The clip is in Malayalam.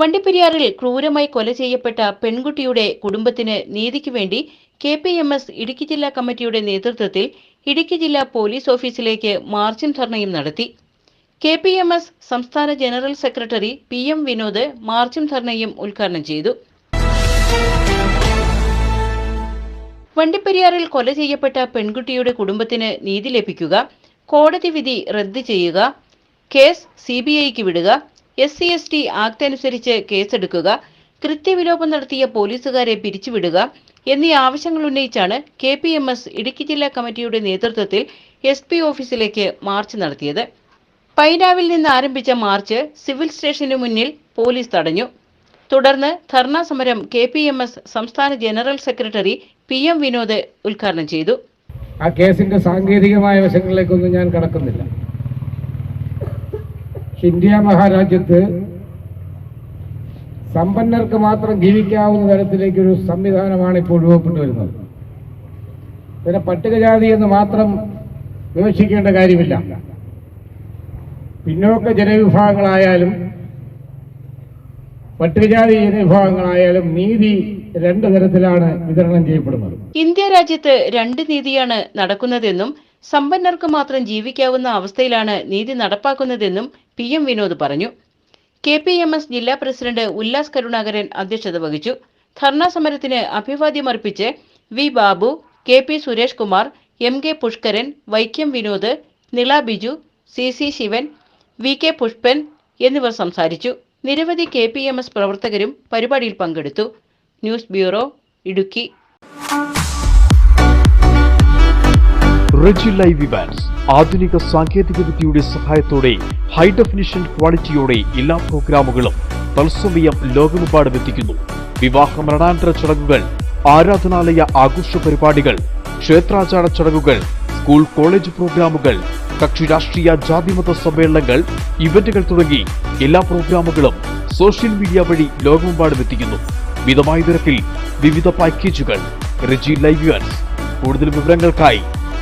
വണ്ടിപ്പെരിയാറിൽ ക്രൂരമായി കൊല ചെയ്യപ്പെട്ട പെൺകുട്ടിയുടെ കുടുംബത്തിന് നീതിക്ക് വേണ്ടി K P M S Idukki ജില്ലാ കമ്മിറ്റിയുടെ നേതൃത്വത്തിൽ ഇടുക്കി ജില്ലാ പോലീസ് ഓഫീസിലേക്ക് മാർച്ചും ധർണയും നടത്തി. കെ പി എം എസ് സംസ്ഥാന general secretary P M Vinod മാർച്ചും ധർണയും ഉദ്ഘാടനം ചെയ്തു. വണ്ടിപ്പെരിയാറിൽ കൊല ചെയ്യപ്പെട്ട പെൺകുട്ടിയുടെ കുടുംബത്തിന് നീതി ലഭിക്കുക കോടതി വിധി റദ്ദ് ചെയ്യുക കേസ് സി വിടുക S C S T act അനുസരിച്ച് കേസെടുക്കുക കൃത്യവിലോപം നടത്തിയ പോലീസുകാരെ പിരിച്ചുവിടുക എന്നീ ആവശ്യങ്ങൾ ഉന്നയിച്ചാണ് K P M S Idukki ജില്ലാ കമ്മിറ്റിയുടെ നേതൃത്വത്തിൽ എസ് പി ഓഫീസിലേക്ക് മാർച്ച് നടത്തിയത്. പൈനാവിൽ നിന്ന് ആരംഭിച്ച മാർച്ച് സിവിൽ സ്റ്റേഷനു മുന്നിൽ പോലീസ് തടഞ്ഞു. തുടർന്ന് ധർണാ സമരം കെ പി എം എസ് സംസ്ഥാന general secretary P M Vinod ഉദ്ഘാടനം ചെയ്തു. ആ കേസിന്റെ സാങ്കേതികമായ വശങ്ങളിലേക്കൊന്നും ഞാൻ കടക്കുന്നില്ല. ഇന്ത്യ മഹാരാജ്യത്ത് സമ്പന്നർക്ക് മാത്രം ജീവിക്കാവുന്ന തരത്തിലേക്കൊരു സംവിധാനമാണ് ഇപ്പോൾ രൂപപ്പെട്ടു വരുന്നത്. പിന്നെ പട്ടികജാതി എന്ന് മാത്രം വിവക്ഷിക്കേണ്ട കാര്യമില്ല. പിന്നോക്ക ജനവിഭാഗങ്ങളായാലും പട്ടികജാതി ജനവിഭാഗങ്ങളായാലും നീതി രണ്ട് തരത്തിലാണ് വിതരണം ചെയ്യപ്പെടുന്നത്. ഇന്ത്യ രാജ്യത്ത് രണ്ട് നീതിയാണ് നടക്കുന്നതെന്നും സമ്പന്നർക്ക് മാത്രം ജീവിക്കാവുന്ന അവസ്ഥയിലാണ് നീതി നടപ്പാക്കുന്നതെന്നും പി എം വിനോദ് പറഞ്ഞു. കെ പി എം എസ് ജില്ലാ പ്രസിഡന്റ് ഉല്ലാസ് കരുണാകരൻ അധ്യക്ഷത വഹിച്ചു. ധർണാ സമരത്തിന് അഭിവാദ്യമർപ്പിച്ച് V Babu K P Suresh Kumar M K Pushkaran Vaikom Vinod Nila Biju C C Sivan V K Pushpan എന്നിവർ സംസാരിച്ചു. നിരവധി കെ പി എം എസ് പ്രവർത്തകരും പരിപാടിയിൽ പങ്കെടുത്തു. News bureau Idukki. Reji live Evans ആധുനിക സാങ്കേതിക വിദ്യയുടെ സഹായത്തോടെ ഹൈ ഡെഫിനിഷൻ ക്വാളിറ്റിയോടെ എല്ലാ പ്രോഗ്രാമുകളും തത്സമയം ലോകമെമ്പാടും എത്തിക്കുന്നു. വിവാഹ മരണാനന്തര ചടങ്ങുകൾ ആരാധനാലയ ആഘോഷ പരിപാടികൾ ക്ഷേത്രാചാര ചടങ്ങുകൾ സ്കൂൾ കോളേജ് പ്രോഗ്രാമുകൾ കക്ഷി രാഷ്ട്രീയ ജാതിമത സമ്മേളനങ്ങൾ ഇവന്റുകൾ തുടങ്ങി എല്ലാ പ്രോഗ്രാമുകളും സോഷ്യൽ മീഡിയ വഴി ലോകമെമ്പാടും എത്തിക്കുന്നു. മിതമായ നിരക്കിൽ വിവിധ പാക്കേജുകൾ റിജി ലൈവ് കൂടുതൽ വിവരങ്ങൾക്കായി